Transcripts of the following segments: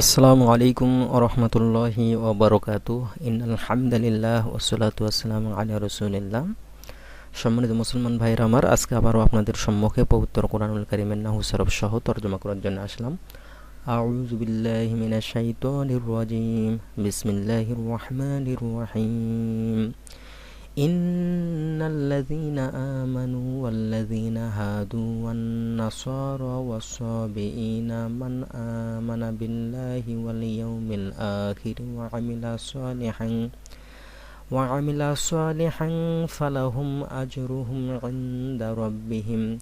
আসসালামু আলাইকুম রহমতুল্লাহি ওবরকাতু ইন আলহামদুলিল্লাহ ওসলাত আসসালাম আলিয়া রসুলিল্লাহ। সম্মানিত মুসলমান ভাইয়ের, আমার আজকে আবারও আপনাদের সম্মুখে পবিত্র কোরআনুল করিমের নাহু সরফ সহ তর্জমা করার জন্য আসলাম। আউজুবিল্লাহিমিনাশাইতানির রাজিম। বিসমিল্লাহির রহমানির রহিম। إن الذين آمنوا والذين هادوا والنصارى والصابئين من آمن بالله واليوم الآخر وعمل صالحا وعمل صالحا فلهم أجرهم عند ربهم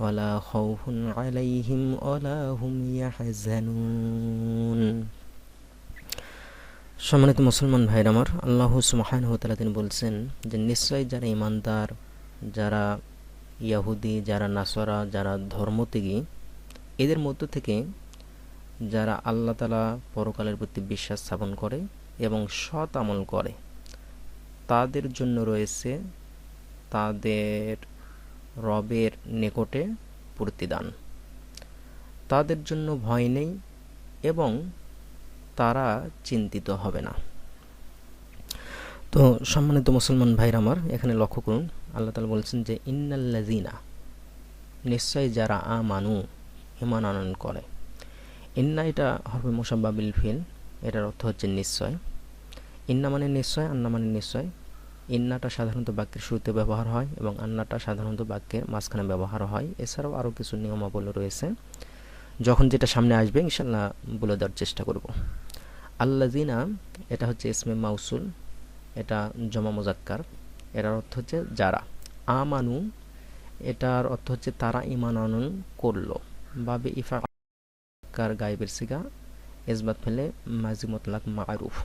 ولا خوف عليهم ولا هم يحزنون. সম্মানিত মুসলমান ভাইর আমার, আল্লাহ সুমাহান হতালা তিনি বলছেন যে, নিশ্চয়ই যারা ইমানদার যারা ইয়াহুদি যারা নাসরা, যারা ধর্মত্যাগী, এদের মধ্য থেকে যারা আল্লাহ তালা পরকালের প্রতি বিশ্বাস স্থাপন করে এবং সৎ আমল করে, তাদের জন্য রয়েছে তাদের রবের নিকটে প্রতিদান। তাদের জন্য ভয় নেই এবং তারা চিন্তিত হবে না। তো সম্মানিত মুসলমান ভাইর আমার, এখানে লক্ষ্য করুন, আল্লাহ তালা বলছেন যে ইন্নাল্লাজিনা নিশ্চয় যারা আ মানু ইমান আনয়ন করে। ইন্না এটা হবে মোসাব্বাবিল ফিল, এটার অর্থ হচ্ছে নিশ্চয়। ইন্না মানে নিশ্চয়, আন্না মানে নিশ্চয়। ইন্নাটা সাধারণত বাক্যের শুরুতে ব্যবহার হয় এবং আন্নাটা সাধারণত বাক্যের মাঝখানে ব্যবহার হয়। এছাড়াও আরও কিছু নিয়মাবলী রয়েছে। যখন যেটা সামনে আসবে ইনশাল্লাহ বলে দেওয়ার চেষ্টা করব। আল্লাজিনা এটা হচ্ছে ইসমে মাউসুল, এটা জমা মোজাক্কার এটার অর্থ হচ্ছে যারা। আমানু, এটার অর্থ হচ্ছে তারা ইমান আনন করল। বাবে ইফা কার গায়েবের সিগা এসবাত ফেলে মাজি মতলাক মারুফ।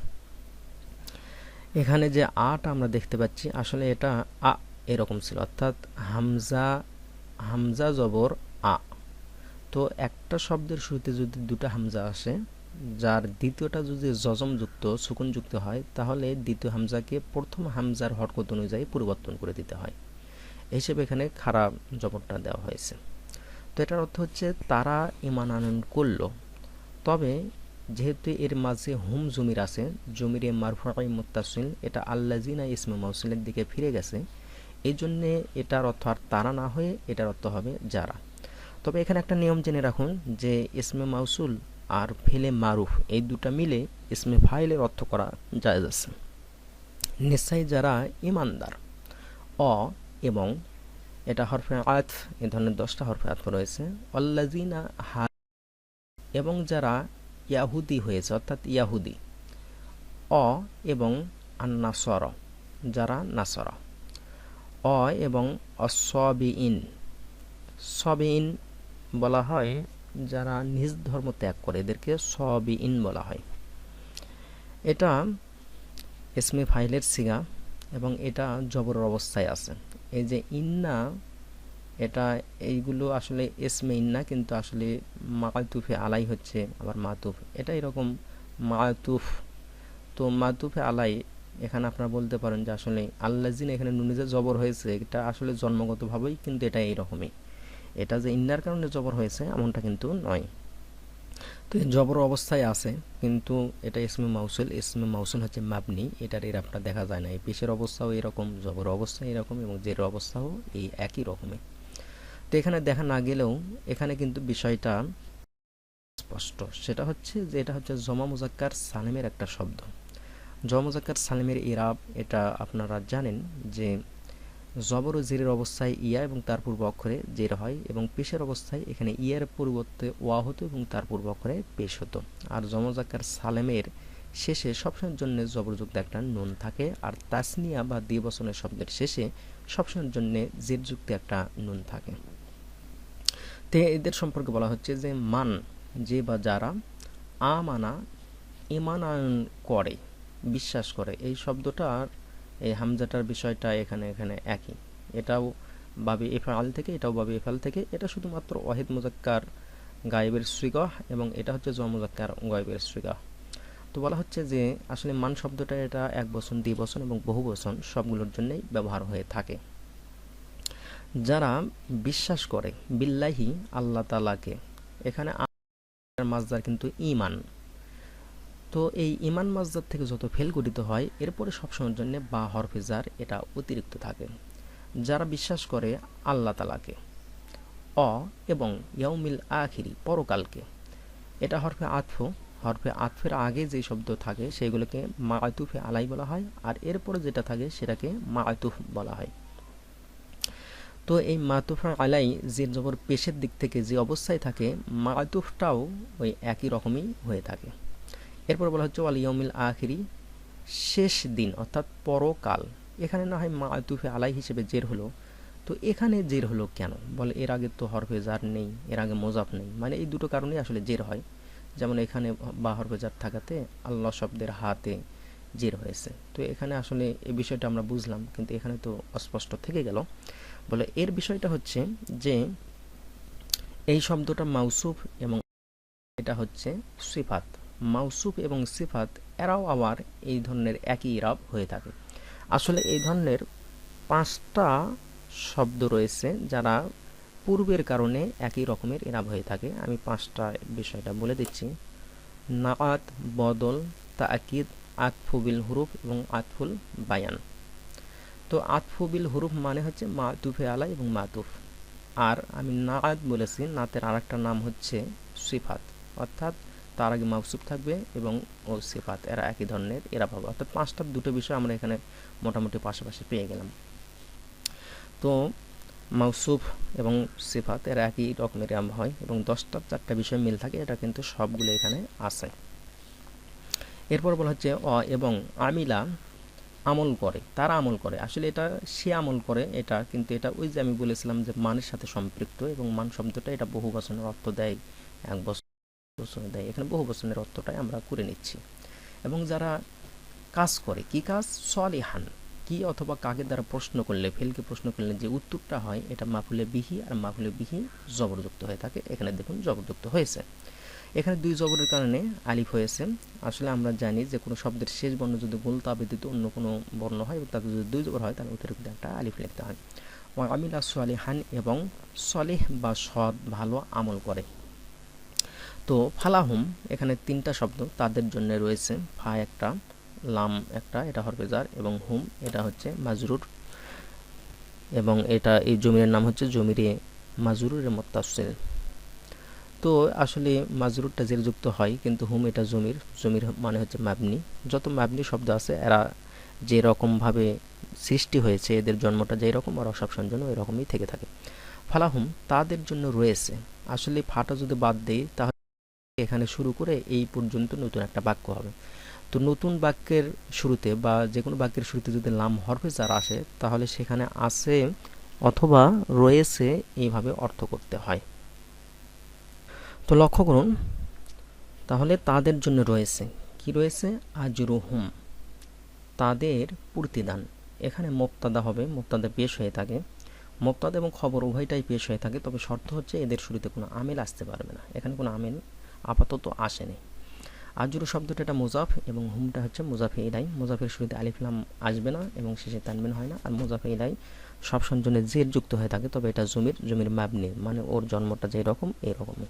এখানে যে আটা আমরা দেখতে পাচ্ছি, আসলে এটা আ এরকম ছিল। অর্থাৎ হামজা হামজা জবর তো একটা শব্দের শুরুতে যদি দুটা হামজা আসে, যার দ্বিতীয়টা যদি যজমযুক্ত, সুকুনযুক্ত হয়, তাহলে দ্বিতীয় হামজাকে প্রথম হামজার হরকত অনুযায়ী পরিবর্তন করে দিতে হয়। হিসেবে এখানে খারাপ জবরটা দেওয়া হয়েছে। তো এটার অর্থ হচ্ছে তারা ইমান আনয়ন করল। তবে যেহেতু এর মাঝে হুম জমির আছে, জমির এ মারফাই মুত্তাসিল, এটা আল্লাজিনা ইসমে মাউসিলের দিকে ফিরে গেছে এই জন্যে এটার অর্থ আর তারা না হয়ে এটার অর্থ হবে যারা। তবে এখানে একটা নিয়ম জেনে রাখুন যে ইসমে মাউসুল আর ফেলে মারুফ, এই দুটা মিলে ইসমে ফাইলের অর্থ করা যায় আছে। নিশ্চয়ই যারা ইমানদার, অ এবং এটা হরফে আয়াত, এ ধরনের দশটা হরফে আয়াত রয়েছে অল্লাজিনা হা এবং যারা ইয়াহুদি হয়েছে, অর্থাৎ ইয়াহুদি, অ এবং আন্নাসর, যারা নাসর, অ এবং অসবিইন সবিইন বলা হয়, যারা নিজ ধর্ম ত্যাগ করে, এদেরকে সবিইন বলা হয়। এটা এসমে ফাইলের সিগা এবং এটা জবরের অবস্থায় আছে। এই যে ইন্না, এটা এইগুলো আসলে এসমে ইন্না, কিন্তু আসলে মাতুফে আলাই হচ্ছে আবার মাতুফ। এটা এরকম মাতুফ। তো মাতুফে আলাই, এখানে আপনারা বলতে পারেন যে আসলে আল্লাজিন এখানে নুনিজে জবর হয়েছে, এটা আসলে জন্মগতভাবেই কিন্তু এটা এইরকমই এটা যে ইন্নার কারণে জবর হয়েছে, এমনটা কিন্তু নয়। তো জবর অবস্থায় আছে, কিন্তু এটা ইসমে মাউসুল ইসমে মাউসুল হচ্ছে মাপনি এটার এর আপনার দেখা যায় না। এই পেশের অবস্থাও এরকম, জবর অবস্থা এরকম এবং জের অবস্থাও এই একই রকমের তো এখানে দেখা না গেলেও এখানে কিন্তু বিষয়টা স্পষ্ট। সেটা হচ্ছে যে এটা হচ্ছে জমা মুজাক্কার সালেমের একটা শব্দ। জমা মুজাক্কার সালেমের ইরাব, এটা আপনারা জানেন যে জবর ও জেরের অবস্থায় ইয়া এবং তার পূর্ব অক্ষরে জের হয় এবং পেশের অবস্থায় এখানে ইয়ার পরিবর্তে ওয়া হতো এবং তার পূর্ব অক্ষরে পেশ হতো। আর জমজাকার সালেমের শেষে সবসময়ের জন্য জবরযুক্ত একটা নুন থাকে আর তাসনিয়া বা দ্বিবচনের শব্দের শেষে সবসময়ের জন্য জেরযুক্ত একটা নুন থাকে। তে এদের সম্পর্কে বলা হচ্ছে যে মান, যে বা যারা আমানা, ইমানায়ন করে, বিশ্বাস করে। এই শব্দটার এই হামজাটার বিষয়টা এখানে এখানে একই। এটাও বাবে এফাল থেকে, এটাও বাবে এফাল থেকে। এটা শুধুমাত্র ওয়াহিদ মুজাক্কার গায়েবের শ্রীগহ এবং এটা হচ্ছে জ মুজাক্কার গায়েবের শ্রীগহ তো বলা হচ্ছে যে, আসলে মান শব্দটা এটা এক বচন দ্বি বচন এবং বহু বচন সবগুলোর জন্যই ব্যবহার হয়ে থাকে। যারা বিশ্বাস করে, বিল্লাহি আল্লাহ তালাকে এখানে মাজদার কিন্তু ইমান তো এই ইমান মাজদার থেকে যত ফেল গঠিত হয়, এরপরে সবসময়ের জন্য বা হরফেজার এটা অতিরিক্ত থাকে। যারা বিশ্বাস করে আল্লাহ তালাকে অ এবং ইয়াউমিল আখিরি, পরকালকে। এটা হরফে আতফ, হরফে আতফের আগে যে শব্দ থাকে সেগুলোকে মায়তুফে আলাই বলা হয়, আর এরপরে যেটা থাকে সেটাকে মায়তুফ বলা হয়। তো এই মাতুফা আলাই যে জবর পেশের দিক থেকে যে অবস্থায় থাকে, মাতুফটাও ওই একই রকমই হয়ে থাকে। এরপর বলা হচ্ছে আলিয়মিল আখিরি, শেষ দিন, অর্থাৎ পরকাল। এখানে না হয় মা মাতুফে আলাই হিসেবে জের হলো। তো এখানে জের হলো কেন? বলে এর আগে তো হরফে জার নেই, এর আগে মোজাফ নেই। মানে এই দুটো কারণেই আসলে জের হয়। যেমন এখানে বা হরফে জার থাকাতে আল্লাহ শব্দের হাতে জের হয়েছে। তো এখানে আসলে এই বিষয়টা আমরা বুঝলাম, কিন্তু এখানে তো অস্পষ্ট থেকে গেল। বলে এর বিষয়টা হচ্ছে যে এই শব্দটা মাউসুফ এবং এটা হচ্ছে সিফাত। মাউসুফ এবং সিফাত, এরাও আবার এই ধরনের একই ইরাব হয়ে থাকে। আসলে এই ধরনের পাঁচটা শব্দ রয়েছে যারা পূর্বের কারণে একই রকমের ইরাব হয়ে থাকে। আমি পাঁচটা বিষয়টা বলে দিচ্ছি। নাআত, বদল তাকিদ আতফুবিল হুরুফ এবং আতফুল বায়ান। তো আতফুবিল হুরুফ মানে হচ্ছে মাতুফে আলা এবং মাতুফ। আর আমি নাআত বলেছি, নাতের আর একটা নাম হচ্ছে সিফাত। অর্থাৎ তার আগে মাউসুফ থাকবে এবং ও সিফাত, এরা একই ধরনের, এরা পাবে অর্থাৎ পাঁচটা, দুটো বিষয় আমরা এখানে মোটামুটি পাশাপাশি পেয়ে গেলাম। তো মাউসুফ এবং সিফাত, এরা একই রকমের আম হয় এবং দশটা, চারটা বিষয় মিল থাকে, এটা কিন্তু সবগুলো এখানে আছে। এরপর বলা হচ্ছে অ এবং আমিলা আমল করে, তারা আমল করে। আসলে এটা সে আমল করে, এটা কিন্তু এটা ওই যে আমি বলেছিলাম যে মানের সাথে সম্পৃক্ত এবং মান শব্দটা এটা বহু বচনের অর্থ দেয় এক বছর। দেয়। এখানে বহু বচনের অর্থটাই আমরা করে নিচ্ছি। এবং যারা কাজ করে, কি কাজ? সলিহান। কি অথবা কাকে দ্বারা প্রশ্ন করলে, ফেলকে প্রশ্ন করলে যে উত্তরটা হয়, এটা মাফুলে বিহি আর মাফুলে বিহি জবরযুক্ত হয়ে থাকে। এখানে দেখুন জবরযুক্ত হয়েছে। এখানে দুই জবরের কারণে আলিফ হয়েছে। আসলে আমরা জানি যে কোনো শব্দের শেষ বর্ণ যদি গোলতা ব্যতীত অন্য কোনো বর্ণ হয় এবং তাতে যদি দুই জবর হয়, তাহলে অতিরিক্ত একটা আলিফ লিখতে হয়। আমিলা সোয়ালিহান এবং সলেহ বা সৎ ভালো আমল করে। তো ফালাহুম, এখানে তিনটা শব্দ তাদের জন্য রয়েছে। ফা একটা, লাম একটা, এটা হরফেজার এবং হুম, এটা হচ্ছে মাজরুর। এবং এটা এই জমির নাম হচ্ছে জমিরে মাজরুরের মোত্তাসিল তো আসলে মাজরুরটা জের যুক্ত হয়, কিন্তু হুম এটা জমির জমির মানে হচ্ছে মাবনি। যত মাবনি শব্দ আছে, এরা যে রকমভাবে সৃষ্টি হয়েছে, এদের জন্মটা যেই রকম আর সবসময়ের জন্য এরকমই থেকে থাকে। ফালাহুম তাদের জন্য রয়েছে। আসলে ফাটা যদি বাদ দেই, তাহলে এখানে শুরু করে এই পর্যন্ত নতুন একটা বাক্য হবে। তো নতুন বাক্যের শুরুতে বা যে কোনো বাক্যের শুরুতে যদি লাম হরফে যার আসে, তাহলে সেখানে আছে অথবা রয়েছে এইভাবে অর্থ করতে হয়। তো লক্ষ্য করুন, তাহলে তাদের জন্য রয়েছে। কি রয়েছে? আজরুহুম। তাদের প্রতিদান। এখানে মোক্তাদা হবে মোক্তাদা পেশ হয়ে থাকে। মোক্তাদা এবং খবর উভয়টাই পেশ হয়ে থাকে, তবে শর্ত হচ্ছে এদের শুরুতে কোনো আমেল আসতে পারবে না। এখানে কোনো আমেল আপাতত আসেনি। আজরু শব্দটা এটা মুজাফ এবং হুমটা হচ্ছে মুজাফে ইলাই। মুজাফের শুরুতে আলিফলাম আসবে না এবং শেষে তানবিন হয় না। আর মুজাফে ইলাই সব সঞ্জনে জের যুক্ত হয়ে থাকে, তবে এটা জমির জমির মাবনি মানে ওর জন্মটা যেই রকম এইরকমই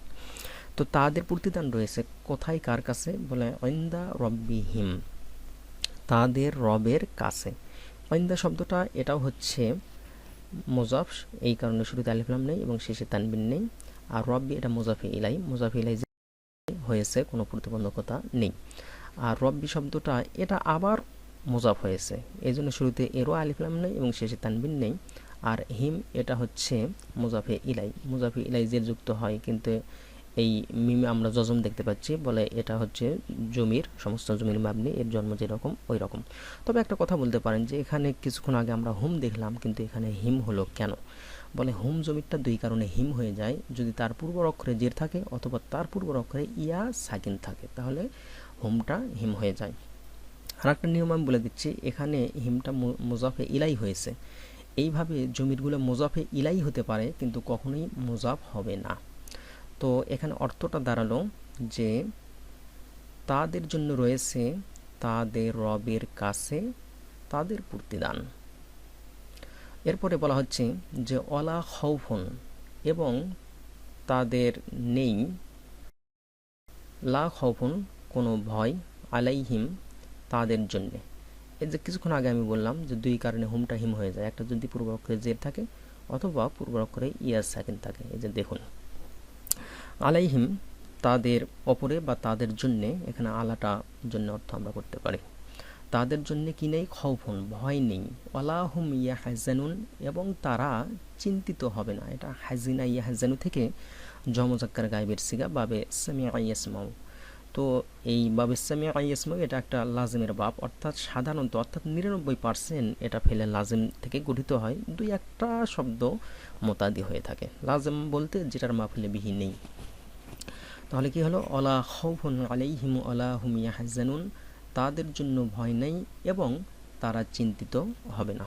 তো তাদের প্রতিদান রয়েছে কোথায়, কার কাছে? বলে ঐন্দা রব্বিহিম, তাদের রবের কাছে। ঐন্দা শব্দটা এটাও হচ্ছে মোজাফ, এই কারণে শুরুতে আলিফলাম নেই এবং শেষে তানবিন নেই। আর রব্বি এটা মোজাফে ইলাই। মোজাফে ইলাই হয়েছে, কোনো প্রতিবন্ধকতা নেই। আর রব্বি শব্দটা, এটা আবার মোজাফ হয়েছে। এই জন্য শুরুতে এরও আলিফলাম নেই এবং শেষে তানবিন নেই। আর হিম, এটা হচ্ছে মুজাফে ইলাই। মুজাফে ইলাই যে যুক্ত হয়, কিন্তু এই মিমে আমরা যজম দেখতে পাচ্ছি, বলে এটা হচ্ছে জমির, সমস্ত জমির মাবনি, এর জন্ম যেরকম ওই রকম তবে একটা কথা বলতে পারেন যে, এখানে কিছুক্ষণ আগে আমরা হুম দেখলাম, কিন্তু এখানে হিম হলো কেন? বলে হুম জমিরটা দুই কারণে হিম হয়ে যায়। যদি তার পূর্ব অক্ষরে জের থাকে অথবা তার পূর্ব অক্ষরে ইয়া সাকিন থাকে, তাহলে হুমটা হিম হয়ে যায়। আর একটা নিয়ম আমি বলে দিচ্ছি, এখানে হিমটা মোজাফে ইলাই হয়েছে। এইভাবে জমিরগুলো মোজাফে ইলাই হতে পারে, কিন্তু কখনোই মোজাফ হবে না। তো এখানে অর্থটা দাঁড়াল যে তাদের জন্য রয়েছে তাদের রবের কাছে তাদের প্রতিদান। এরপরে বলা হচ্ছে যে অলা খৌফন এবং তাদের নেই। লা খৌফন কোনো ভয় আলাইহিম তাদের জন্যে। এই যে কিছুক্ষণ আগে আমি বললাম যে, দুই কারণে হুমটা হিম হয়ে যায়। একটা যদি পূর্ব অক্ষরে জের থাকে, অথবা পূর্ব অক্ষরে ইয়াস সাকিন থাকে। এই যে দেখুন। আলাইহিম তাদের অপরে বা তাদের জন্যে এখানে আলাটা জন্য অর্থ আমরা করতে পারি। তাদের জন্য কি নেই? খৌফুন ভয় নেই। ওয়ালাহুম ইয়া হাজানুন এবং তারা চিন্তিত হবে না। এটা হাজিনা ইয়া হাজানু থেকে জমজাক্কার গাইবের সিগা, বাবে সামিয়া ইয়াসমাউ। তো এই বাবে সামিয়া ইয়াসমাউ, এটা একটা লাজিমের বাপ। অর্থাৎ সাধারণত, অর্থাৎ নিরানব্বই পার্সেন্ট এটা ফেলে লাজিম থেকে গঠিত হয়। দুই একটা শব্দ মোতাদি হয়ে থাকে। লাজিম বলতে যেটার মাফিলে বিহি নেই। তাহলে কি হলো? অলা খৌফুন আলাইহিম অলা হুম ইয়াহাজানুন। তাদের জন্য ভয় নেই এবং তারা চিন্তিত হবে না।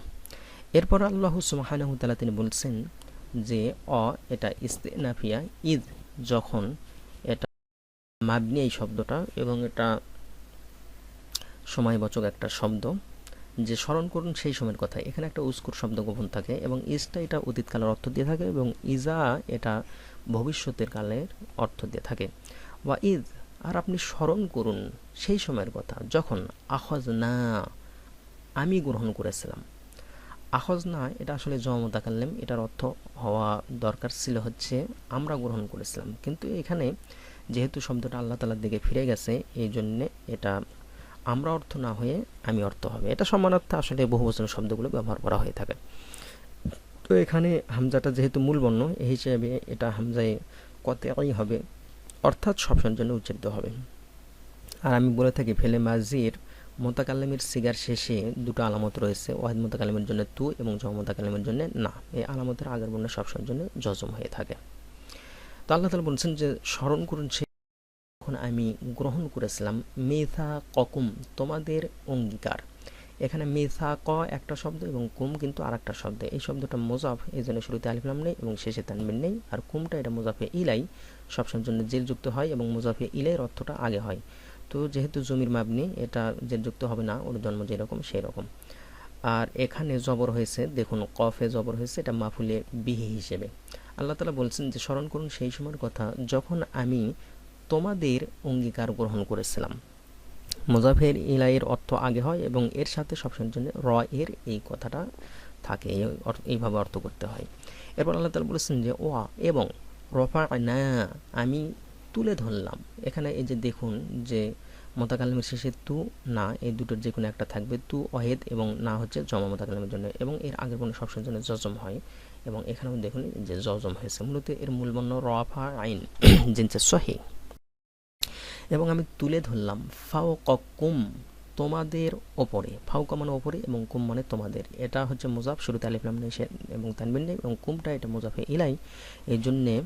এরপর আল্লাহ সুবহানাহু তাআলা তিনি বলছেন যে, অ, এটা ইস্তেনাফিয়া ঈদ যখন এটা মাবনি এই শব্দটা এবং এটা সময়বাচক একটা শব্দ, যে স্মরণ করুন সেই সময়ের কথা। এখানে একটা উস্কুর শব্দ গোপন থাকে এবং ইজটা এটা অতীতকালের অর্থ দিয়ে থাকে এবং ইজা এটা ভবিষ্যতের কালের অর্থ দিয়ে থাকে। বা ঈদ আর আপনি স্মরণ করুন সেই সময়ের কথা, যখন আহজ না আমি গ্রহণ করেছিলাম। আহজ না এটা আসলে জমতাকাল্লেম এটার অর্থ হওয়া দরকার ছিল হচ্ছে আমরা গ্রহণ করেছিলাম। কিন্তু এখানে যেহেতু শব্দটা আল্লাহ তালার দিকে ফিরে গেছে, এই জন্যে এটা আমরা অর্থ না হয়ে আমি অর্থ হবে। এটা সমানার্থে আসলে বহু বছর শব্দগুলো ব্যবহার করা হয়ে থাকে। তো এখানে হামজাটা যেহেতু মূল বর্ণ, এই হিসেবে এটা হামজায় কতই হবে অর্থাৎ সবসময়ের জন্য উচ্চারিত হবে। আর আমি বলে থাকি, ফেলে মাজির মোতাকাল্লামের সিগার শেষে দুটো আলামত রয়েছে, ওয়াহিদ মোতাকাল্লামের জন্য তু এবং জম মোতাকাল্লামের জন্য না। এই আলামতের আগের বর্ণ সবসময়ের জন্য জজম হয়ে থাকে। তো আল্লাহ তালা বলছেন যে, স্মরণ করুন সে যখন আমি গ্রহণ করেছিলাম, মেথা ককুম তোমাদের অঙ্গীকার। এখানে মেথা ক একটা শব্দ এবং কুম কিন্তু আর একটা শব্দ। এই শব্দটা মোজাফ, এই জন্য শুরুতে আলিফলাম নেই এবং শেষে তানবিন নেই। আর কুমটা এটা মোজাফে ইলাই, সবসময়ের জন্য জেলযুক্ত হয় এবং মোজাফে ইলাইয়ের অর্থটা আগে হয়। তো যেহেতু জমির মাবনি, এটা জেলযুক্ত হবে না ওর জন্ম যেরকম সেই রকম। আর এখানে জবর হয়েছে, দেখুন, কফে জবর হয়েছে, এটা মাফুলে বিহি হিসেবে। আল্লাহ তালা বলছেন যে, স্মরণ করুন সেই সময়ের কথা, যখন আমি তোমাদের অঙ্গীকার গ্রহণ করেছিলাম। মুজাফের ইলাইয়ের অর্থ আগে হয় এবং এর সাথে সবসময়ের জন্য র এর এই কথাটা থাকে এইভাবে অর্থ করতে হয়। এরপর আল্লাহ তালা বলেছেন যে, ওয়া, এবং রফা না আমি তুলে ধরলাম। এখানে এই যে দেখুন যে মোতাকালিমের শেষে তু, না, এই দুটোর যে কোনো একটা থাকবে, তু অহেদ এবং না হচ্ছে জমা মোতাকালিমের জন্য এবং এর আগের কোনো সবসময়ের জন্য জজম হয়। এবং এখানেও দেখুন যে জজম হয়েছে। মূলত এর মূল বর্ণ রফা আইন জিনছে সহি এবং আমি তুলে ধরলাম ফাও কুম তোমাদের ওপরে। ফাউকা মানে ওপরে এবং কুম মানে তোমাদের। এটা হচ্ছে মুজাফ, শুরুতে আলিফলাম নেই এবং তানবিন নেই এবং কুমটা এটা মুজাফে ইলাই। এই জন্যে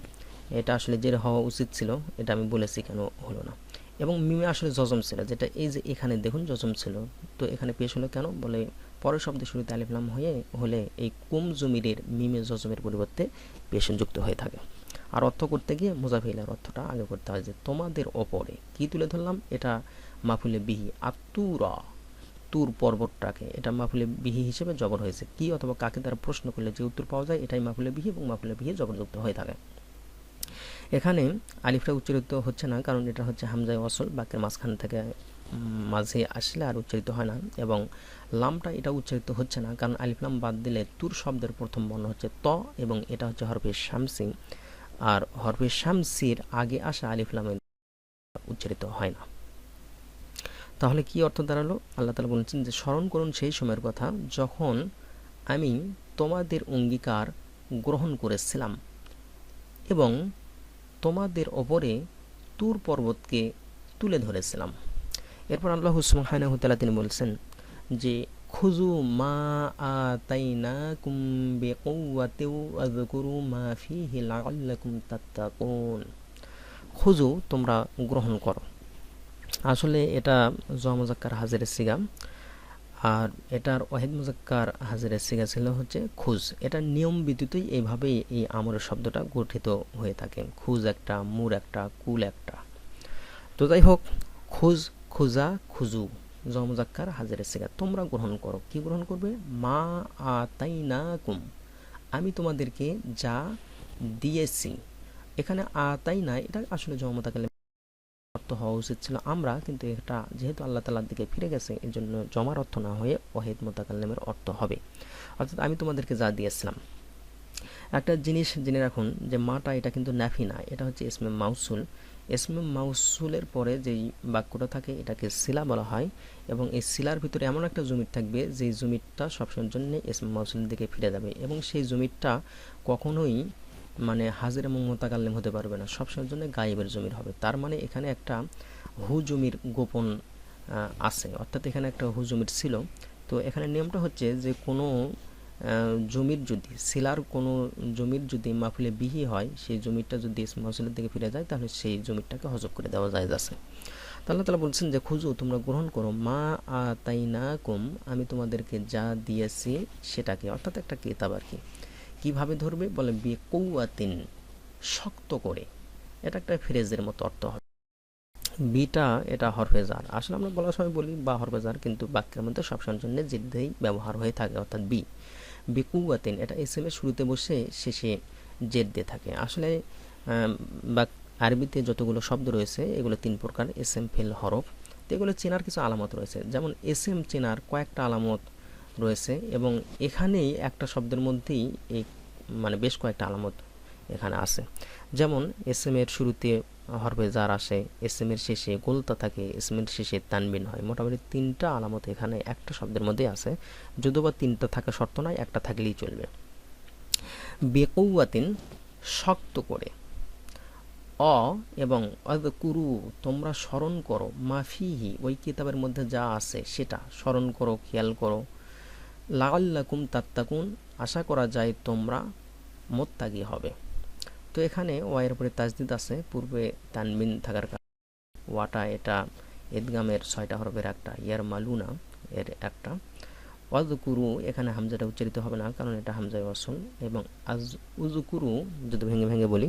এটা আসলে যে হওয়া উচিত ছিল, এটা আমি বলেছি কেন হলো না। এবং মিমে আসলে জজম ছিল, যেটা এই যে এখানে দেখুন জজম ছিল। তো এখানে পেশ হলো কেন? বলে পরের শব্দে শুরুতে আলিফলাম হয়ে হলে এই কুম জমিরের মিমে জজমের পরিবর্তে পেশ যুক্ত হয়ে থাকে। আর অর্থ করতে গিয়ে মুজাফিলার অর্থটা আগে করতে হয় যে তোমাদের ওপরে। কি তুলে ধরলাম? এটা মাফুলে বিহি। আতুরা তুর পর্বতটাকে এটা মাফুলে বিহি হিসেবে জবর হয়েছে। কি অথবা কাকে তারা প্রশ্ন করলে যে উত্তর পাওয়া যায়, এটাই মাফুলে বিহি এবং মাফুলে বিহি জবরযুক্ত হয়ে থাকে। এখানে আলিফটা উচ্চারিত হচ্ছে না, কারণ এটা হচ্ছে হামজায় অসল, বাক্যের মাঝখান থেকে মাঝে আসলে আর উচ্চারিত হয় না এবং লামটা এটা উচ্চারিত হচ্ছে না, কারণ আলিফলাম বাদ দিলে তুর শব্দের প্রথম বর্ণ হচ্ছে ত এবং এটা হচ্ছে হরফে শামসি আর হরফে শামসির আগে আসা আলিফলামের উচ্চারিত হয় না। তাহলে কি অর্থ দাঁড়াল? আল্লাহ তালা বলছেন যে, স্মরণ করুন সেই সময়ের কথা যখন আমি তোমাদের অঙ্গীকার গ্রহণ করেছিলাম এবং তোমাদের ওপরে তুর পর্বতকে তুলে ধরেছিলাম। এরপর আল্লাহ সুবহানাহুতালা তিনি বলছেন যে খুজু মা আতাইনা কুম বিকুওয়াতিউ আযকুরু মা ফীহি লাআল্লাকুম তাত্তাকুন খুজু তোমরা গ্রহণ করো। আসলে এটা জমজাক্কার হাজিরের সিগা। আর এটার ওয়াহিদ মুজাক্কার হাজিরের সিগা ছিল হচ্ছে খুজ। এটা নিয়ম বিদ্যুতই এইভাবেই এই আমরের শব্দটা গঠিত হয়ে থাকে। খুজ একটা, মুর একটা, কুল একটা। তো যাই হোক, খুজ, খুজা, খুজু। জমজাক্কার হাজিরের সিগা। তোমরা গ্রহণ করো। কি গ্রহণ করবে? মা আতাই না কুম আমি তোমাদেরকে যা দিয়েছি। এখানে আতাই না এটা আসলে জমতাকালে অর্থ হওয়া উচিত ছিল আমরা, কিন্তু এটা যেহেতু আল্লাহ তালার দিকে ফিরে গেছে এই জন্য জমার অর্থ না হয়ে ওয়াহিদ মোতাকাল্লামের অর্থ হবে। অর্থাৎ আমি তোমাদেরকে যা দিয়েছিলাম। একটা জিনিস জেনে রাখুন যে মাটা এটা কিন্তু ন্যাফি না, এটা হচ্ছে ইসমে মাউসুল। ইসমে মাউসুলের পরে যেই বাক্যটা থাকে, এটাকে শিলা বলা হয় এবং এই শিলার ভিতরে এমন একটা জমিট থাকবে, যেই জমিটটা সবসময়ের জন্য ইসমে মাউসুলের দিকে ফিরে যাবে এবং সেই জমিটটা কখনোই মানে হাজির এবং মোতাকাল্লিম হতে পারবে না, সবসময়ের জন্য গায়েবের জমির হবে। তার মানে এখানে একটা হু জমির গোপন আছে। অর্থাৎ এখানে একটা হু জমির ছিল। তো এখানে নিয়মটা হচ্ছে যে কোনো জমির যদি শিলার কোনো জমির যদি মাফিলে বিহি হয়, সেই জমিটা যদি মহসিলের দিকে ফিরে যায়, তাহলে সেই জমিটাকে হজব করে দেওয়া যায় আছে। তাহলে তালা বলছেন যে, খুঁজো, তোমরা গ্রহণ করো, মা আ তাই না কুম আমি তোমাদেরকে যা দিয়েছি সেটাকে, অর্থাৎ একটা কেতাব আর কি। কীভাবে ধরবে? বলে বেকৌয়াতিন শক্ত করে। এটা একটা ফ্রেজের মতো অর্থ হবে। বিটা, এটা হরফেজার। আসলে আমরা বলার সময় বলি বা হরফেজার, কিন্তু বাক্যের মধ্যে সবসময়ের জন্য জিদ্দেই ব্যবহার হয়ে থাকে, অর্থাৎ বি। বিকুয়াতেন। এটা এস এম এর শুরুতে বসে শেষে জেদ দিয়ে থাকে। আসলে বা আরবিতে যতগুলো শব্দ রয়েছে, এগুলো তিন প্রকার এস এম ফেল, হরফ। তো এগুলো চেনার কিছু আলামত রয়েছে। যেমন এস এম চেনার কয়েকটা আলামত রয়েছে এবং এখানেই একটা শব্দের মধ্যেই এই মানে বেশ কয়েকটা আলামত এখানে আছে। যেমন এস এম এর শুরুতে হরফে যার আসে, এসএমের শেষে গোলতা থাকে, এসএমের শেষে তানবিন হয়। মোটামুটি তিনটা আলামত এখানে একটা শব্দের মধ্যে আছে। যদিও বা তিনটা থাকা শর্ত নয়, একটা থাকলেই চলবে। বেকৌয়াতিন শক্ত করে। অ এবং কুরু তোমরা স্মরণ করো। মাফিহি ওই কিতাবের মধ্যে যা আছে সেটা স্মরণ করো, খেয়াল করো। লাগাল্লাকুম তাত্তাকুন, আশা করা যায় তোমরা মোত্তাগি হবে। তো এখানে ওয়াইয়ের উপরে তাজদিদ আছে। পূর্বে তানবিন থাকার কারণে ওয়াটা এটা এদগামের ছয়টা হরফের একটা ইয়ার মালুনা এর একটা। ওয়াজকুরু এখানে হামজাটা উচ্চারিত হবে না, কারণ এটা হামজায় ওয়াসল এবং আজ উজুকুরু যদি ভেঙে ভেঙে বলি,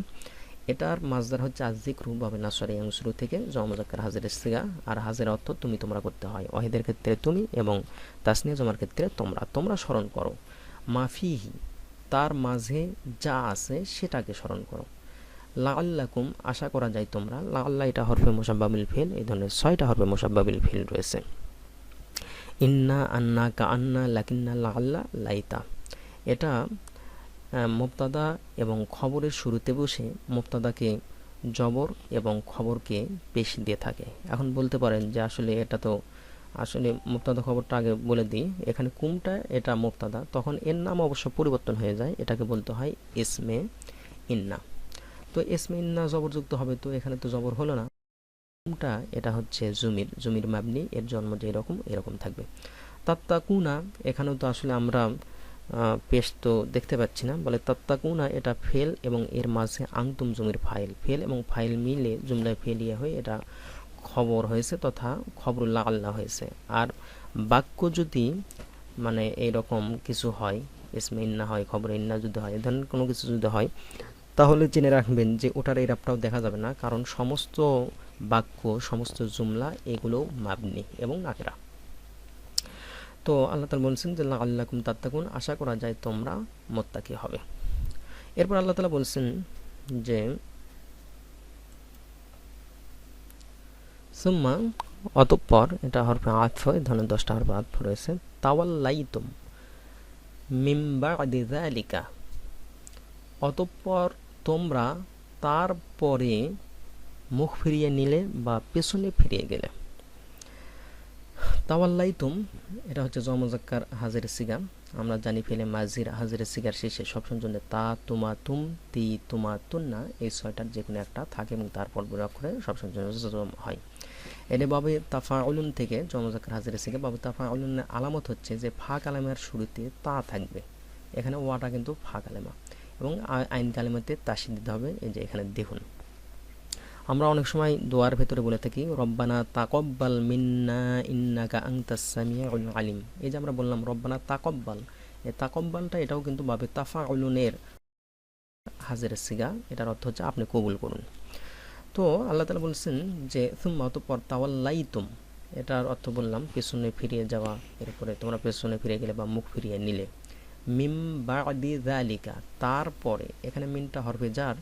এটার মাজদার হচ্ছে আজিক্রু বাবে নাসরি শুরু থেকে জমাজাক্কার হাজিরের সিগা। আর হাজের অর্থ তুমি তোমরা করতে হয়। ওয়াহিদের ক্ষেত্রে তুমি এবং তাসনিয়া জমার ক্ষেত্রে তোমরা। তোমরা স্মরণ করো। মাফিহি তার মাঝে যা আছে সেটাকে স্মরণ করো। লাল্লাকুম আশা করা যায় তোমরা লাল্লা এটা হরফে মোসাব্বাবিল ফেল, এই ধরনের ছয়টা হরফে মোসাব্বাবিল ফেল রয়েছে। ইন্না আন্না কা আন্না লাকিন্না লাল্লা লাইতা। এটা মুক্তাদা এবং খবরের শুরুতে বসে মুক্তাদাকে জবর এবং খবরকে পেশ দিয়ে থাকে। এখন বলতে পারেন যে আসলে এটা তো আসলে মুক্তাদা খবরটা আগে বলে দিই। এখানে কুমটা, এটা মুক্তাদা। তখন এর নাম অবশ্য পরিবর্তন হয়ে যায়। এটাকে বলতে হয় ইসমে ইন্না। তো ইসমে ইন্না জবরযুক্ত হবে তো এখানে তো জবর হলো না। কুমটা, এটা হচ্ছে জুমির। জুমির মাবনি, এর জন্ম যে এরকম এরকম থাকবে। তাত্তাকুনা, এখানেও তো আসলে আমরা পেশ তো দেখতে পাচ্ছি না। বলে তাত্তাকুনা, এটা ফেল এবং এর মাঝে আংতুম জমির ফাইল। ফেল এবং ফাইল মিলে জুমলায় ফেলিয়ে হয়ে এটা খবর হয়েছে তথা খবরুল্লাহ আল্লাহ হয়েছে। আর বাক্য যদি মানে এইরকম কিছু হয়, ইসমে ইন্না হয়, খবর ইন্না যদি হয়, এ ধরনের কোনো কিছু যদি হয়, তাহলে জেনে রাখবেন যে ওটার এই রাপটাও দেখা যাবে না, কারণ সমস্ত বাক্য, সমস্ত জুমলা এগুলো মাবনি এবং নাকেরা তো আল্লাহ তালা বলছেন যে আল্লাহ কুম তাত্তাকুন আশা করা যায় তোমরা মোত্তাকি হবে। এরপর আল্লাহ তালা বলছেন যে সুম্মা অতঃপর, এটা হরফে আতফ এই ধরনের দশটা হরফে আতফ রয়েছে, তাওয়াল্লাইতুম মিম্বা আলিকা অতঃপর তোমরা তারপরে মুখ ফিরিয়ে নিলে বা পেছনে ফিরিয়ে গেলে। তাওয়াল্লাইতুম, এটা হচ্ছে জমজাক্কার হাজির সিগা। আমরা জানি ফেলে মাজির হাজির সিগার শেষে সবসময় জন্য তা, তুমা, তুম, তি, তুমা, তুন্না, এই ছয়টার যে কোনো একটা থাকে এবং তারপর বিরাগ করে সবসময় জন্য হয়। এটা বাবে তাফা উলুন থেকে জমজাক্কার হাজির সিগা বাবে তাফা উলুনের আলামত হচ্ছে যে ফা কালামের শুরুতে তা থাকবে। এখানে ওয়াটা কিন্তু ফা কালেমা এবং আইন কালেমাতে তাসি দিতে হবে। এই যে এখানে দেখুন। আমরা অনেক সময় দোয়ার ভেতরে বলে থাকি, রব্বানা তাকব্বাল মিন্না ইন্নাকা আংতাস সামিউল আলিম। এই যে আমরা বললাম, রব্বানা তাকব্বাল। এই তাকব্বালটা এটাও কিন্তু বাবে তাফা উলুনের হাজের সিগা এটার অর্থ হচ্ছে আপনি কবুল করুন। তো আল্লাহ তালা বলছেন যে তুম্মা অতপর তাওয়াল্লাইতুম। এটার অর্থ বললাম, পেছনে ফিরিয়ে যাওয়া। এরপরে তোমরা পেছনে ফিরে গেলে বা মুখ ফিরিয়ে নিলে। মিম বাদি জালিকা তারপরে, এখানে মিনটা হরফে যার,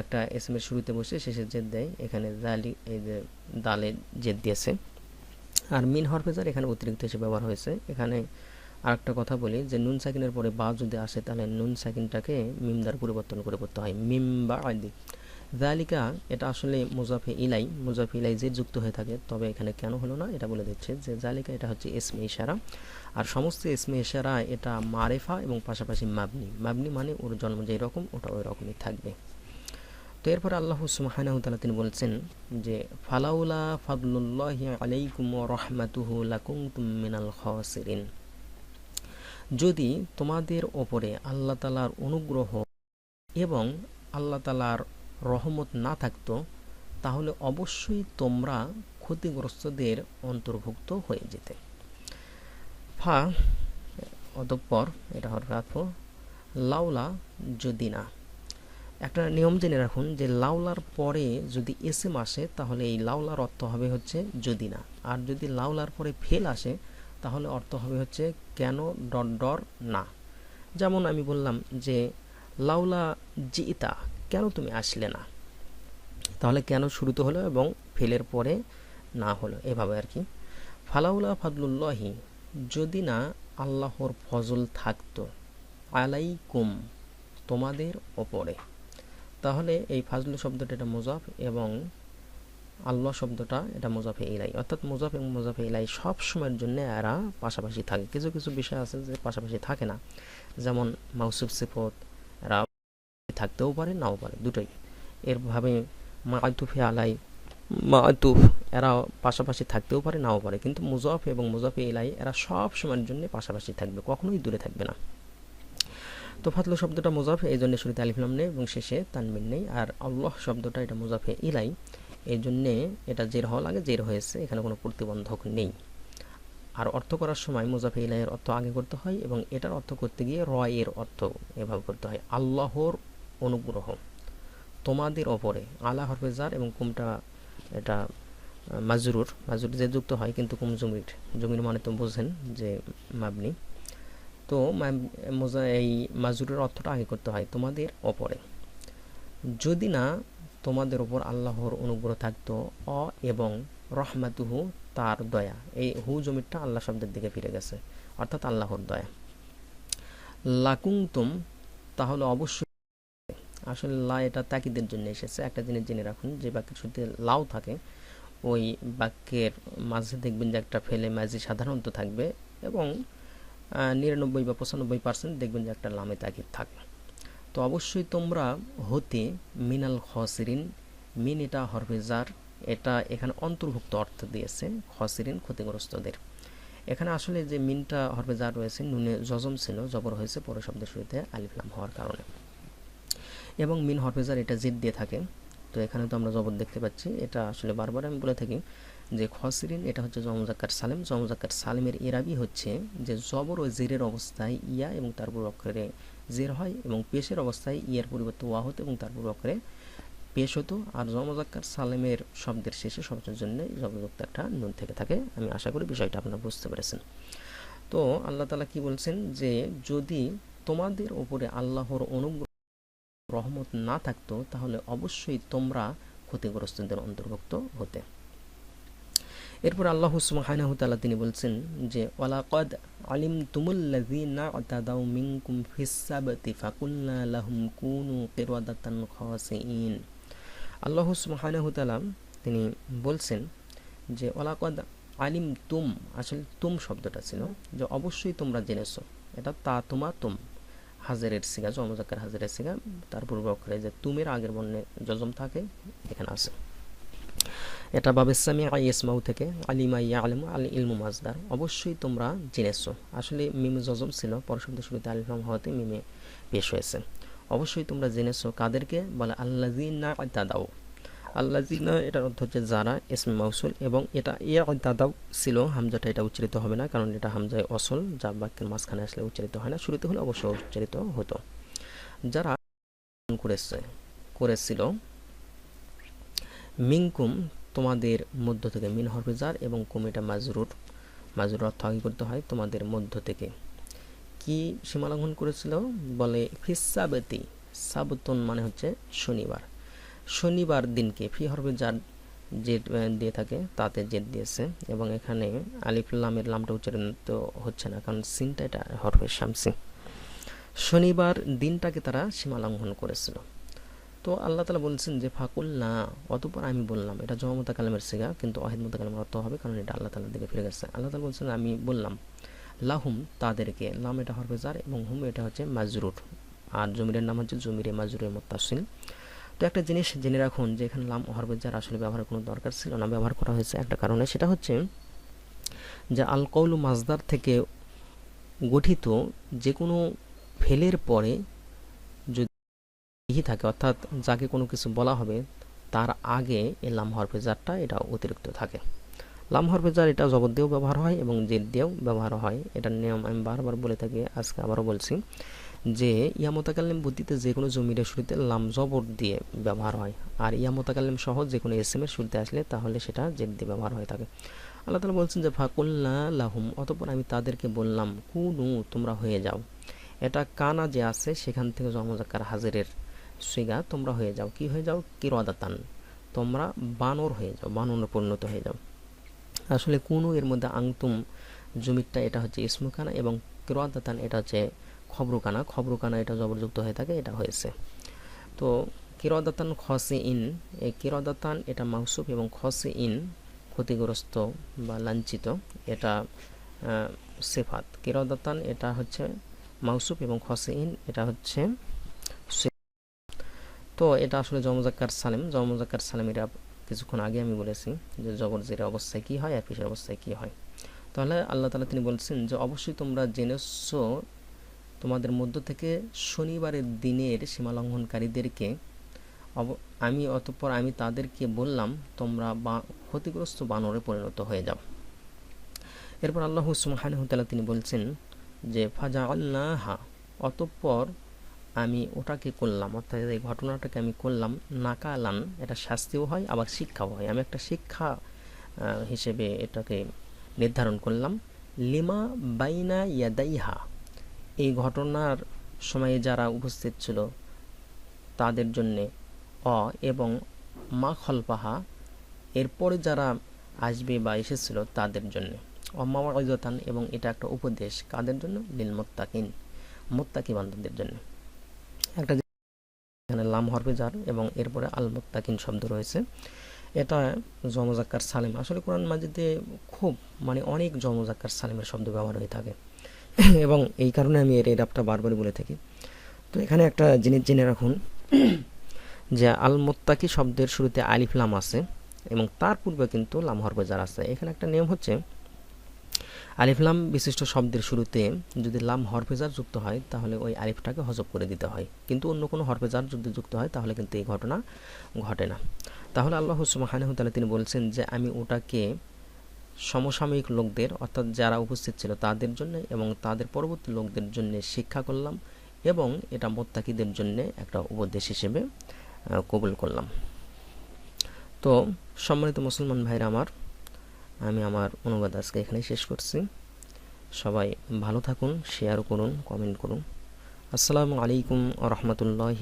একটা এসএমের শুরুতে বসে, শেষে জেদ দেয়, এখানে জালি এই যে দালে জেদ দিয়েছে। আর মিন হরফেজার এখানে অতিরিক্ত হিসেবে ব্যবহার হয়েছে। এখানে আরেকটা কথা বলি, যে নুন সাকিনের পরে বা যদি আসে, তাহলে নুন সাকিনটাকে মিম পরিবর্তন করে পড়তে হয়। মিম বা আদি জালিকা এটা আসলে মুজাফে ইলাই মুজাফে ইলাই যে যুক্ত হয়ে থাকে, তবে এখানে কেন হলো না, এটা বলে দিচ্ছে যে জালিকা এটা হচ্ছে এসমে ইশারা, আর সমস্ত ইসমে ইশারা, এটা মারেফা এবং পাশাপাশি মাবনি। মাবনি মানে ওর জন্ম যেই রকম, ওটা ওই রকমই থাকবে। তো এরপর আল্লাহ সুমাহানাহুতালা তিনি বলছেন যে, ফালাউলা ফাদলুল্লাহি আলাইকুম রহমাতুহু লাকুমতুম মিনাল খাসিরিন। যদি তোমাদের ওপরে আল্লাহ তালার অনুগ্রহ এবং আল্লাহ তালার রহমত না থাকতো, তাহলে অবশ্যই তোমরা ক্ষতিগ্রস্তদের অন্তর্ভুক্ত হয়ে যেতে। ফা, অতঃপর, এটা আতফ লাউলা যদি না। একটা নিয়ম জেনে রাখুন যে লাউলার পরে যদি এসএম আসে, তাহলে এই লাউলার অর্থ হবে হচ্ছে যদি না। আর যদি লাউলার পরে ফেল আসে, তাহলে অর্থ হবে হচ্ছে কেন ডর ডর না। যেমন আমি বললাম যে লাউলা জিতা কেন তুমি আসলে না? তাহলে কেন শুরুতে হলো এবং ফেলের পরে না হলো? এভাবে আর কি। ফালাউলা ফাদলুল্লাহি, যদি না আল্লাহর ফজল থাকতো, আলাইকুম তোমাদের ওপরে। তাহলে এই ফাজলু শব্দটা এটা মুজাফ এবং আল্লাহ শব্দটা এটা মুজাফে ইলাই। অর্থাৎ মুজাফ এবং মুজাফে ইলাই সব সময়ের জন্য এরা পাশাপাশি থাকে। কিছু কিছু বিষয় আছে যে পাশাপাশি থাকে না। যেমন মাউসুফ সিফত এরা থাকতেও পারে নাও পারে দুটোই। এরভাবে মাতুফে আলাই মাতুফ। এরা পাশাপাশি থাকতেও পারে নাও পারে। কিন্তু মুজাফ এবং মুজাফে ইলাই এরা সব সময়ের জন্য পাশাপাশি থাকবে কখনোই দূরে থাকবে না। তো ফাতলু শব্দটা মুজাফে এই জন্য শুরুতে আলিফলাম নেই এবং শেষে তানমিন নেই। আর আল্লাহ শব্দটা এটা মুজাফে ইলাই এই জন্যে এটা জের হওয়া লাগে জের হয়েছে এখানে কোনো প্রতিবন্ধক নেই। আর অর্থ করার সময় মুজাফে ইলাইয়ের অর্থ আগে করতে হয় এবং এটার অর্থ করতে গিয়ে রয়ের অর্থ এভাবে করতে হয়। আল্লাহর অনুগ্রহ। তোমাদের ওপরে আলা হরফেজার এবং কুমটা এটা মাজরুর মাজরুর যে যুক্ত হয় কিন্তু কুম জমির জমির মানে তো বোঝেন যে মাবনি। তো এই মাজরুরের অর্থটা আগে করতে হয় তোমাদের ওপরে। যদি না তোমাদের ওপর আল্লাহর অনুগ্রহ থাকতো, অ এবং রহমাতুহু তার দয়া, এই হু জমিরটা আল্লাহ শব্দের দিকে ফিরে গেছে, অর্থাৎ আল্লাহর দয়া। লাকুংতুম তাহলে অবশ্যই আসলে লা এটা তাকিদের জন্য এসেছে। একটা জিনিস জেনে রাখুন, যে বাক্যের শুরুতে লাউ থাকে, ওই বাক্যের মাঝে দেখবেন যে একটা ফেলে মাঝি সাধারণত থাকবে এবং নিরানব্বই বা পঁচানব্বই পার্সেন্ট দেখবেন যে একটা লামে তাকিদ থাকে তো অবশ্যই তোমরা হতে মিনাল খসিরিন, মিন এটা হরফেজার এটা এখানে অন্তর্ভুক্ত অর্থ দিয়েছে খসিরিন, ক্ষতিগ্রস্তদের। এখানে আসলে যে মিনটা হরফেজার রয়েছে, নুনে জজম ছিল, জবর হয়েছে পরে শব্দের শুরুতে আলিফলাম হওয়ার কারণে। এবং মিন হরফেজার এটা জিদ দিয়ে থাকে। তো এখানে তো আমরা জবর দেখতে পাচ্ছি। এটা আসলে বারবার আমি বলে থাকি যে খসরিন, এটা হচ্ছে জমজাক্কার সালেম। জমজাক্কার সালেমের এরাবি হচ্ছে যে জবর ও জেরের অবস্থায় ইয়া এবং তারপর অক্ষরে জের হয় এবং পেশের অবস্থায় ইয়ার পরিবর্তে ওয়া হতো এবং তারপর অক্ষরে পেশ হতো। আর জমজাক্কার সালেমের শব্দের শেষে শব্দের জন্য জবরযুক্ত একটা নুন থেকে থাকে। আমি আশা করি বিষয়টা আপনারা বুঝতে পেরেছেন। তো আল্লাহ তালা কি বলছেন যে যদি তোমাদের ওপরে আল্লাহর অনুগ্রহ রহমত না থাকতো, তাহলে অবশ্যই তোমরা ক্ষতিগ্রস্তদের অন্তর্ভুক্ত হতে। এরপর আল্লাহ তাআলা তিনি বলছেন যে, ওয়ালাকাদ আলিম খাসিইন আল্লাহ সুবহানাহু তিনি বলছেন যে, ওয়ালাকাদ আলিম তুম আসলে তুম শব্দটা ছিল, যে অবশ্যই তোমরা জেনেছো, এটা তা তোমা তুম হাজারের সিগা জমজাকার হাজারের সিগা তার পূর্ব অক্ষরে যে তুমের আগের বর্ণে যজম থাকে, এখানে আছে। এটা বাবেসামি আই ইসমাউ থেকে, আলিমা ইয়া আলিম আলী ইলমু মাজদার। অবশ্যই তোমরা জেনেছো। আসলে মিমে জজম ছিল, পরশব্দ শুরুতে আলিফাম হওয়াতে মিমে পেশ হয়েছে। অবশ্যই তোমরা জেনেছো কাদেরকে, বলে আল্লাজিনা দাদাও আল্লাজিনা এটার অর্থ হচ্ছে যারা, ইসমে মাউসুল, এবং এটা ইয়া দাদাও ছিল, হামজাটা এটা উচ্চারিত হবে না, কারণ এটা হামজায় অসল, যা বাক্যের মাঝখানে আসলে উচ্চারিত হয় না, শুরুতে হলে অবশ্য উচ্চারিত হতো। যারা করেছে, করেছিল মিংকুম তোমাদের মধ্য থেকে, মিন হরফেজার এবং কুমিটা মাজরুর মাজরুর অর্থ আগে করতে হয়, তোমাদের মধ্য থেকে। কি সীমালঙ্ঘন করেছিল? বলে ফিসাবতি সাবতন মানে হচ্ছে শনিবার। শনিবার দিনকে, ফি হরফে যার জেদ দিয়ে থাকে, তাতে জেদ দিয়েছে। এবং এখানে আলিফ লামের লামটা উচ্চারণ তো হচ্ছে না, কারণ সিনটা এটা হরফে শামসি। শনিবার দিনটাকে তারা সীমা লঙ্ঘন করেছিল। তো আল্লাহ তালা বলছেন যে ফাকুল না অতপর আমি বললাম, এটা জমতা কালামের সিগা, কিন্তু অহিদ মতা কালামের অর্থ হবে, কারণ এটা আল্লাহ তালার দিকে ফিরে গেছে। আল্লাহ তালা বলছেন, আমি বললাম, লাহুম, তাদেরকে, লাম এটা হরফে জার এবং হুম এটা হচ্ছে মাজরুর। আর জমিরের নাম হচ্ছে জমিরে মাজরুরের মোত্তাসিল। তো একটা জিনিস জেনে রাখুন যে এখানে লাম হরফে জার আসলে ব্যবহারের কোনো দরকার ছিল না। ব্যবহার করা হয়েছে একটা কারণে, সেটা হচ্ছে যে আল কৌলু মাজদার থেকে গঠিত যে কোনো ফেলের পরে যদি থাকে, অর্থাৎ যাকে কোনো কিছু বলা হবে, তার আগে এই লাম হরফে জারটা এটা অতিরিক্ত থাকে। লাম হরফে জার এটা জবর দিয়েও ব্যবহার হয় এবং জেদ দিয়েও ব্যবহার হয়। এটার নিয়ম আমি বারবার বলে থাকি, আজকে আবারও বলছি। যে ইয়ামতাকাল্লিম বুদ্ধিতে যে কোনো জমির শুরুতে লাম জবর দিয়ে ব্যবহার হয়। আর ইয়ামতাকাল্লিম সহ যে কোনো এস এম এর শুরুতে আসলে তাহলে সেটা জেদ দিয়ে ব্যবহার হয়ে থাকে। আল্লাহ তালা বলছেন যে, ফাকুল্লা লাহুম অতপর আমি তাদেরকে বললাম, কুনু, তোমরা হয়ে যাও। এটা কানা যে আছে, সেখান থেকে জমজাক্কার হাজিরের সিগা তোমরা হয়ে যাও। কি হয়ে যাও? কিরদাতান তোমরা বানর হয়ে যাও, বানরে পরিণত হয়ে যাও। আসলে কুনু এর মধ্যে আংতুম জমিরটা এটা হচ্ছে ইসমুকানা এবং কিরদাতান এটা হচ্ছে খবরুকানা খবরুকানা এটা জবরযুক্ত হয়ে থাকে, এটা হয়েছে। তো কিরদাতান খসে ইন এই কিরদাতান এটা মাউসুফ এবং খসে ইন ক্ষতিগ্রস্ত বা লাঞ্ছিত, এটা সেফাত। কিরদাতান এটা হচ্ছে মাউসুফ এবং খসে ইন এটা হচ্ছে তো এটা আসলে জমজাক্কার সালেম। জমজাক্কার সালেম এটা কিছুক্ষণ আগে আমি বলেছি যে জবর জের অবস্থায় কি হয় আর পেশের অবস্থায় কি হয়। তাহলে আল্লাহ তালা তিনি বলছেন যে, অবশ্যই তোমরা জেনেছো তোমাদের মধ্য থেকে শনিবারের দিনের সীমালঙ্ঘনকারীদেরকে অব- আমি অতঃপর আমি তাদেরকে বললাম, তোমরা বা ক্ষতিগ্রস্ত বানরে পরিণত হয়ে যাও। এরপর আল্লাহ সুবহানাহু তাআলা তিনি বলছেন যে ফাজা আল্লাহা অতঃপর আমি ওটাকে করলাম, অর্থাৎ এই ঘটনাটাকে আমি করলাম নাকালান, এটা শাস্তিও হয়, আবার শিক্ষাও হয়। আমি একটা শিক্ষা হিসেবে এটাকে নির্ধারণ করলাম। লিমা বাইনা ইয়াদাইহা এই ঘটনার সময়ে যারা উপস্থিত ছিল তাদের জন্যে অ এবং মা খলপাহা এরপরে যারা আসবে বা এসেছিল তাদের জন্য। অম্মামা অজতান এবং এটা একটা উপদেশ। কাদের জন্য? নীল মোত্তাকিন, মোত্তাকি বান্ধবদের জন্য। একটা এখানে লাম হরফে যার এবং এরপরে আল মোত্তাকিন শব্দ রয়েছে। এটা জমজাক্কার সালিম। আসলে কোরআন মাজিদে খুব মানে অনেক জমজাক্কার সালিমের শব্দ ব্যবহার হয়ে থাকে। এবং এই কারণে আমি এর এরাবটা বারবারই বলে থাকি। তো এখানে একটা জিনিস জেনে রাখুন যে আল মোত্তাকি শব্দের শুরুতে আলিফ, লাম আছে এবং তার পূর্বে কিন্তু লাম হরফে যার আছে। এখানে একটা নিয়ম হচ্ছে, আলিফ, লাম বিশিষ্ট শব্দের শুরুতে যদি লাম হরফেজার যুক্ত হয়, তাহলে ওই আলিফটাকে হজব করে দিতে হয়। কিন্তু অন্য কোনো হরফেজার যদি যুক্ত হয়, তাহলে কিন্তু এই ঘটনা ঘটে না। তাহলে আল্লাহ সুবহানাহু তাআলা তিনি বলছেন যে, আমি ওটাকে সমসাময়িক লোকদের, অর্থাৎ যারা উপস্থিত ছিল তাদের জন্য এবং তাদের পরবর্তী লোকদের জন্য শিক্ষা করলাম এবং এটা মোত্তাকিদের জন্য একটা উপদেশ হিসেবে কবুল করলাম। তো সম্মানিত মুসলমান ভাইরা আমার, আমি আমার অনুবাদ আজকে এখানেই শেষ করছি। সবাই ভালো থাকুন শেয়ার করুন কমেন্ট করুন। আসসালামু আলাইকুম রহমতুল্লাহ